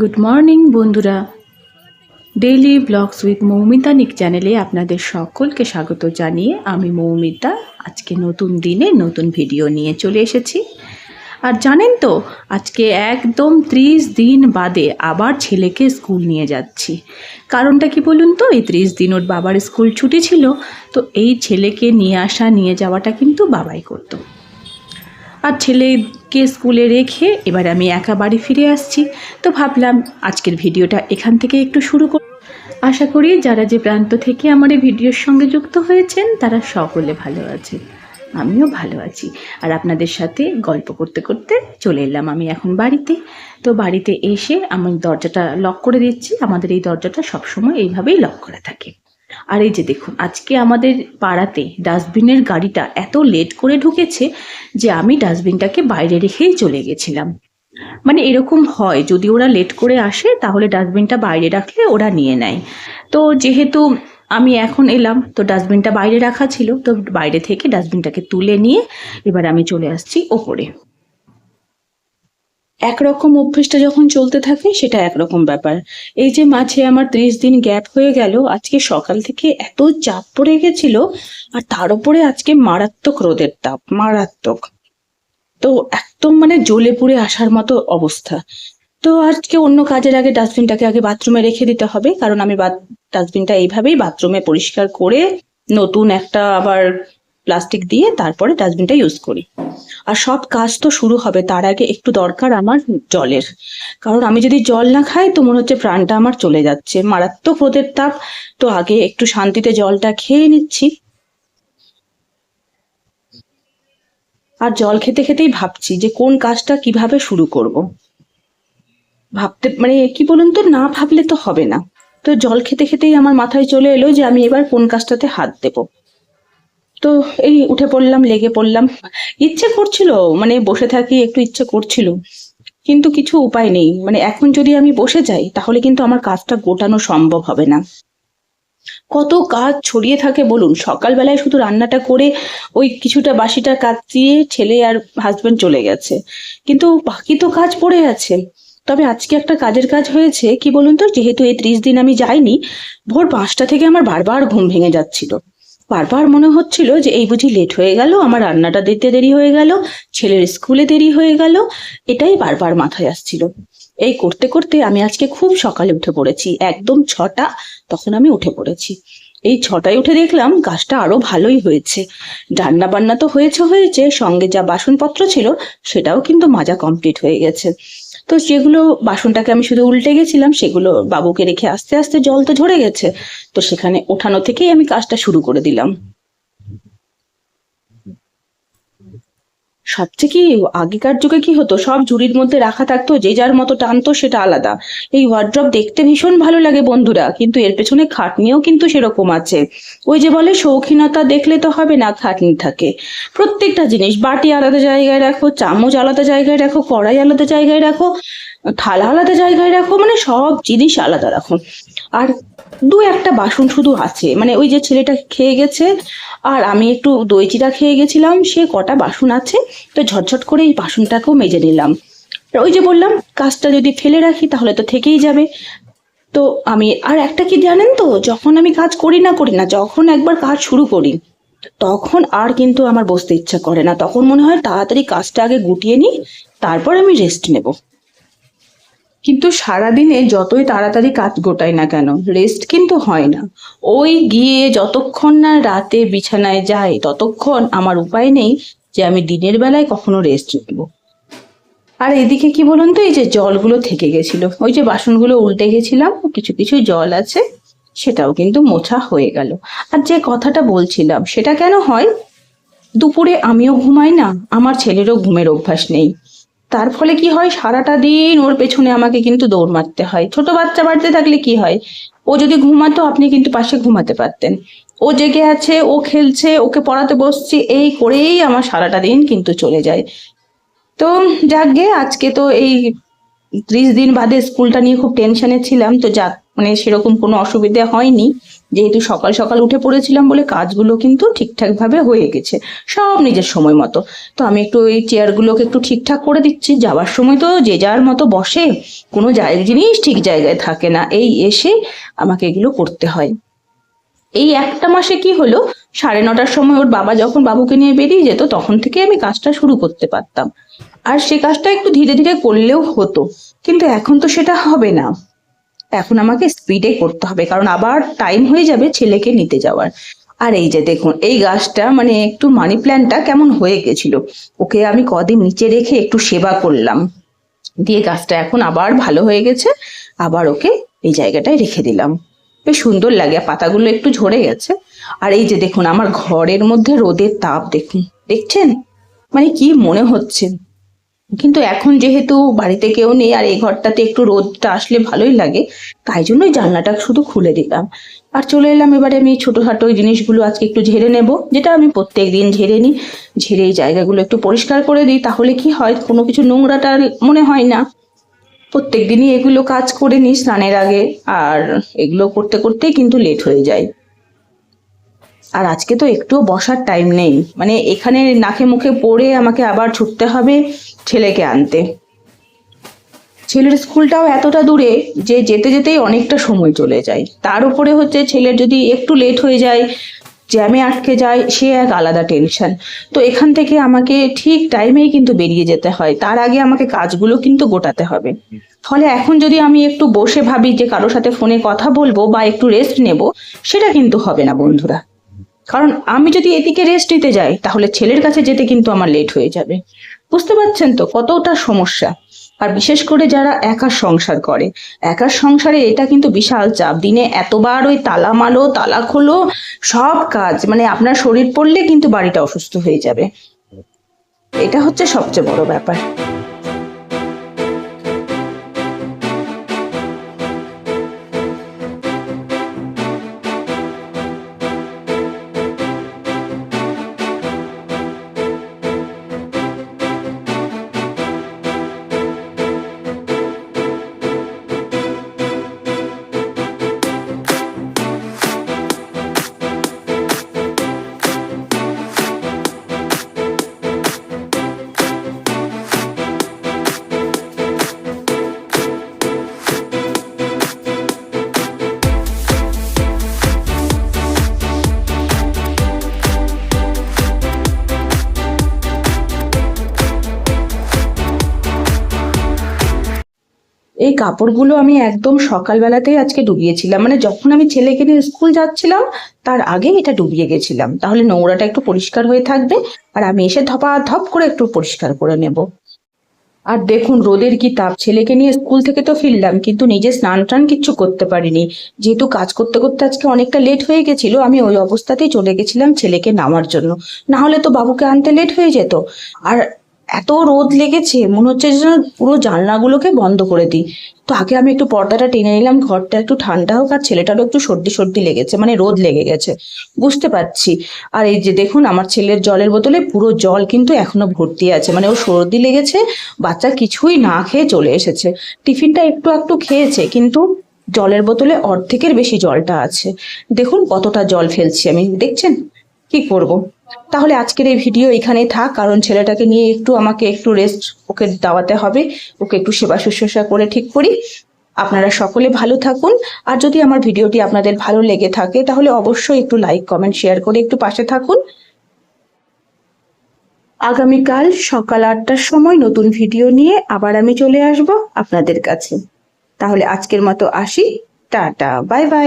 Good morning বন্ধুরা daily vlogs with Moumita Nick চ্যানেলে আপনাদের সকলকে স্বাগত জানিয়ে আমি মৌমিতা। আজকে নতুন দিনে নতুন ভিডিও নিয়ে চলে এসেছি। আর জানেন তো, আজকে একদম ত্রিশ দিন বাদে আবার ছেলেকে স্কুল নিয়ে যাচ্ছি। কারণটা কি বলুন তো? এই ত্রিশ দিন ওর বাবার স্কুল ছুটি ছিল, তো এই ছেলেকে নিয়ে আসা, নিয়ে যাওয়াটা কিন্তু বাবাই করতো। আর ছেলেকে স্কুলে রেখে এবার আমি একা বাড়ি ফিরে আসছি। তো ভাবলাম আজকের ভিডিওটা এখান থেকে একটু শুরু কর। আশা করি যারা যে প্রান্ত থেকে আমার এই ভিডিওর সঙ্গে যুক্ত হয়েছেন, তারা সকলে ভালো আছে আমিও ভালো আছি। আর আপনাদের সাথে গল্প করতে করতে চলে এলাম আমি এখন বাড়িতে। তো বাড়িতে এসে আমি দরজাটা লক করে দিচ্ছি। আমাদের এই দরজাটা সবসময় এইভাবেই লক করা থাকে। আর এই যে দেখুন, আজকে আমাদের পাড়াতে ডাস্টবিনের গাড়িটা এত লেট করে ঢুকেছে যে আমি ডাস্টবিনটাকে বাইরে রেখেই চলে গেছিলাম। মানে এরকম হয়, যদি ওরা লেট করে আসে, তাহলে ডাস্টবিনটা বাইরে রাখলে ওরা নিয়ে নেয়। তো যেহেতু আমি এখন এলাম, তো ডাস্টবিনটা বাইরে রাখা ছিল, তো বাইরে থেকে ডাস্টবিনটাকে তুলে নিয়ে এবার আমি চলে আসছি ওপরে। একরকম অভ্যেসটা যখন চলতে থাকে, সেটা একরকম ব্যাপার। এই যে মাঝে আমার ত্রিশ দিন গ্যাপ হয়ে গেল, আজকে সকাল থেকে এত চাপ পড়ে গেছিল, আর তার উপরে আজকে মারাত্মক রোদের তাপ, মারাত্মক। তো একদম মানে জ্বলে পুড়ে আসার মতো অবস্থা। তো আজকে অন্য কাজের আগে ডাস্টবিনটাকে আগে বাথরুমে রেখে দিতে হবে, কারণ আমি ডাস্টবিনটা এইভাবেই বাথরুমে পরিষ্কার করে নতুন একটা আবার প্লাস্টিক দিয়ে তারপরে ডাস্টবিনটা ইউজ করি। আর সব কাজ তো শুরু হবে তার আগে একটু দরকার আমার জলের। কারণ আমি যদি জল না খাই তো মনে হচ্ছে প্রাণটা আমার চলে যাচ্ছে। মারাত্মক রোদের তাপ। তো আগে একটু শান্তিতে জলটা খেয়ে নিচ্ছি। আর জল খেতে খেতেই ভাবছি যে কোন কাজটা কীভাবে শুরু করব। ভাবতে মানে কি বলুন তো, না ভাবলে তো হবে না। তো জল খেতে খেতেই আমার মাথায় চলে এলো যে আমি এবার কোন কাজটাতে হাত দেবো। তো এই উঠে পড়লাম, লেগে পড়লাম। ইচ্ছে করছিল মানে বসে থাকি, একটু ইচ্ছে করছিল। কিন্তু কিছু উপায় নেই। মানে এখন যদি আমি বসে যাই, তাহলে কিন্তু আমার কাজটা গোটানো সম্ভব হবে না। কত কাজ ছড়িয়ে থাকে, বলুন। সকালবেলায় শুধু রান্নাটা করে ওই কিছুটা বাসিটা কাজ দিয়ে ছেলে আর হাজবেন্ড চলে গেছে। কিন্তু বাকি তো কাজ পড়ে আছে। তবে আজকে একটা কাজের কাজ হয়েছে, কি বলুন তো? যেহেতু এই ত্রিশ দিন আমি যাইনি, ভোর পাঁচটা থেকে আমার বারবার ঘুম ভেঙে যাচ্ছিল। বারবার মনে হচ্ছিল যে এই বুঝি লেট হয়ে গেল, আমার রান্নাটা দিতে দেরি হয়ে গেল, ছেলের স্কুলে দেরি হয়ে গেল, এটাই বারবার মাথায় আসছিল। এই করতে করতে আমি আজকে খুব সকালে উঠে পড়েছি, একদম ছটা, তখন আমি উঠে পড়েছি। এই ছটায় উঠে দেখলাম গাছটা আরও ভালোই হয়েছে। রান্না বান্না তো হয়েছে হয়েছে, সঙ্গে যা বাসনপত্র ছিল, সেটাও কিন্তু মাজা কমপ্লিট হয়ে গেছে। তো সেগুলো বাসনটাকে আমি শুধু উল্টে গেছিলাম, সেগুলো বাবুকে রেখে আস্তে আস্তে জল তো ঝরে গেছে। তো সেখানে ওঠানো থেকেই আমি কাজটা শুরু করে দিলাম। সবচেয়ে কি আগেকার যুগে কি হতো? সব ঝুড়ির মধ্যে রাখা থাকতো, যে যার মতো টানতো সেটা আলাদা। এই ওয়ার্ড্রপ দেখতে ভীষণ ভালো লাগে বন্ধুরা, কিন্তু এর পেছনে খাটনিও কিন্তু সেরকম আছে। ওই যে বলে শৌখিনতা দেখলে তো হবে না, খাটনি থাকে। প্রত্যেকটা জিনিস, বাটি আলাদা জায়গায় রাখো, চামচ আলাদা জায়গায় রাখো, কড়াই আলাদা জায়গায় রাখো। থালা আলাদা জায়গায় রাখো মানে সব জিনিস আলাদা রাখো। আর দু একটা বাসন শুধু আছে মানে ওই যে ছেলেটা খেয়ে গেছে, আর আমি একটু দই চিরা খেয়ে গেছিলাম, সে কটা বাসন আছে, তো ঝটঝট করে এই বাসনটাকেও মেজে নিলাম। ওই যে বললাম, কাজটা যদি ফেলে রাখি তাহলে তো থেকেই যাবে। তো আমি, আর একটা কি জানেন তো, যখন আমি কাজ করি না করি না, যখন একবার কাজ শুরু করি, তখন আর কিন্তু আমার বসতে ইচ্ছা করে না। তখন মনে হয় তাড়াতাড়ি কাজটা আগে গুটিয়ে নিই, তারপর আমি রেস্ট নেব। কিন্তু সারাদিনে যতই তাড়াতাড়ি কাজ গোটাই না কেন রেস্ট কিন্তু হয় না। ওই গিয়ে যতক্ষণ না রাতে বিছানায় যায় ততক্ষণ আমার উপায় নেই যে আমি দিনের বেলায় কখনো রেস্ট নেব। আর এদিকে কি বলুন তো, এই যে জলগুলো থেকে গেছিল, ওই যে বাসনগুলো উল্টে গেছিলাম, কিছু কিছু জল আছে, সেটাও কিন্তু মোছা হয়ে গেল। আর যে কথাটা বলছিলাম, সেটা কেন হয়? দুপুরে আমিও ঘুমাই না, আমার ছেলেরও ঘুমের অভ্যাস নেই। তার ফলে কি হয়? সারাটা দিন ওর পেছনে আমাকে কিন্তু দৌড় মারতে হয়। ছোট বাচ্চা বাড়িতে থাকলে কি হয়? ও যদি ঘুমাতো, আপনি কিন্তু পাশে ঘুমাতে পারতেন। ও জেগে আছে, ও খেলছে, ওকে পড়াতে বসছি, এই করেই আমার সারাটা দিন কিন্তু চলে যায়। তো যাকগে আজকে তো এই ত্রিশ দিন বাদে স্কুলটা নিয়ে খুব টেনশনে ছিলাম। তো যাক মানে সেরকম কোনো অসুবিধা হয়নি। যেহেতু সকাল সকাল উঠে পড়েছিলাম বলে কাজগুলো কিন্তু ঠিকঠাক ভাবে হয়ে গেছে, সব নিজের সময় মতো। তো আমি একটু এই চেয়ারগুলোকে একটু ঠিকঠাক করে দিচ্ছি, যাওয়ার সময় তো যে যার মতো বসে, কোনো জিনিস ঠিক জায়গায় থাকে না, এই এসে আমাকে এগুলো করতে হয়। এই একটা মাসে কি হলো, সাড়ে নটার সময় ওর বাবা যখন বাবুকে নিয়ে বেরিয়ে যেত, তখন থেকে আমি কাজটা শুরু করতে পারতাম। আর সে কাজটা একটু ধীরে ধীরে করলেও হতো, কিন্তু এখন তো সেটা হবে না। এখন আমাকে স্পিডে করতে হবে, কারণ আবার টাইম হয়ে যাবে ছেলেকে নিতে যাওয়ার। আর এই যে দেখুন, এই গাছটা মানে একটু মানি প্ল্যান্টটা কেমন হয়ে গেছিল। ওকে আমি কদিন নিচে রেখে একটু সেবা করলাম। দিয়ে গাছটা এখন আবার ভালো হয়ে গেছে, আবার ওকে এই জায়গাটায় রেখে দিলাম। বেশ সুন্দর লাগে পাতাগুলো একটু ঝরে গেছে। আর এই যে দেখুন, আমার ঘরের মধ্যে রোদের তাপ দেখুন, দেখছেন? মানে কি মনে হচ্ছে? কিন্তু এখন যেহেতু বাড়িতে কেউ নেই আর এই ঘরটাতে একটু রোদটা আসলে ভালোই লাগে, তাই জন্যই জানলাটা শুধু খুলে দিলাম। আর চলে এলাম এবারে আমি ছোটোখাটো জিনিসগুলো আজকে একটু ঝেড়ে নেব, যেটা আমি প্রত্যেক দিন ঝেড়ে নিই। ঝেড়ে এই জায়গাগুলো একটু পরিষ্কার করে দিই, তাহলে কি হয়, কোনো কিছু নোংরাটা মনে হয় না। প্রত্যেক দিনই এগুলো কাজ করে নিই স্নানের আগে, আর এগুলো করতে করতেই কিন্তু লেট হয়ে যায়। আর আজকে তো একটুও বসার টাইম নেই। মানে এখানে নাকে মুখে পড়ে আমাকে আবার ছুটতে হবে ছেলেকে আনতে। ছেলের স্কুলটাও এতটা দূরে যে যেতে যেতেই অনেকটা সময় চলে যায়। তার উপরে হচ্ছে ছেলের যদি একটু লেট হয়ে যায় জ্যামে আটকে যায়, সে এক আলাদা টেনশন তো এখান থেকে আমাকে ঠিক টাইমেই কিন্তু বেরিয়ে যেতে হয়। তার আগে আমাকে কাজগুলো কিন্তু গোটাতে হবে। ফলে এখন যদি আমি একটু বসে ভাবি যে কারোর সাথে ফোনে কথা বলব বা একটু রেস্ট নেব, সেটা কিন্তু হবে না বন্ধুরা। কারণ আমি যদি এদিকে রেস্ট নিতে যাই, তাহলে ছেলের কাছে যেতে কিন্তু আমার লেট হয়ে যাবে। বুঝতে পারছেন তো কতটা সমস্যা? আর বিশেষ করে যারা একা সংসার করে, একার সংসারে এটা কিন্তু বিশাল চাপ। দিনে এতবার ওই তালা মালো, তালা খোলো, সব কাজ মানে আপনার শরীর পড়লে কিন্তু বাড়িটা অসুস্থ হয়ে যাবে। এটা হচ্ছে সবচেয়ে বড় ব্যাপার। কাপড়গুলো আমি একদম সকালবেলাতেই আজকে ডুবিয়েছিলাম। মানে যখন আমি ছেলেকে নিয়ে স্কুল যাচ্ছিলাম, তার আগে এটা ডুবিয়ে গেছিলাম। তাহলে নোংরাটা একটু পরিষ্কার হয়ে থাকবে আর আমি এসে ধপা ধপ করে একটু পরিষ্কার করে নেব। আর দেখুন, রোদের কি তাপ। ছেলেকে নিয়ে স্কুল থেকে তো ফিরলাম, কিন্তু নিজে স্নান টান কিচ্ছু করতে পারিনি। যেহেতু কাজ করতে করতে আজকে অনেকটা লেট হয়ে গেছিল, আমি ওই অবস্থাতেই চলে গেছিলাম ছেলেকে নামার জন্য। না হলে তো বাবুকে আনতে লেট হয়ে যেত। আর এত রোদ লেগেছে, মনে হচ্ছে যেন পুরো জানলাগুলোকে বন্ধ করে দিই। তো আগে আমি একটু পর্দাটা টেনে নিলাম, ঘরটা একটু ঠান্ডা হোক আর ছেলেটারও একটু সর্দি সর্দি লেগেছে মানে রোদ লেগে গেছে, বুঝতে পারছি। আর এই যে দেখুন, আমার ছেলের জলের বোতলে পুরো জল কিন্তু এখনও ভর্তি আছে মানে ও সর্দি লেগেছে, বাচ্চা কিছুই না খেয়ে চলে এসেছে। টিফিনটা একটু একটু খেয়েছে, কিন্তু জলের বোতলে অর্ধেকের বেশি জলটা আছে। দেখুন কতটা জল ফেলছি আমি, দেখছেন? কি করব? তাহলে আজকের এই ভিডিও এখানেই থাক, কারণ ছেলেটাকে নিয়ে একটু আমাকে একটু রেস্ট ওকে দাওয়াতে হবে। ওকে একটু সেবা শুশ্রূষা করে ঠিক করি। আপনারা সকলে ভালো থাকুন। আর যদি আমার ভিডিওটি আপনাদের ভালো লেগে থাকে, তাহলে অবশ্যই একটু লাইক কমেন্ট শেয়ার করে একটু পাশে থাকুন। আগামীকাল সকাল আটটার সময় নতুন ভিডিও নিয়ে আবার আমি চলে আসব আপনাদের কাছে। তাহলে আজকের মতো আসি। Tata bye bye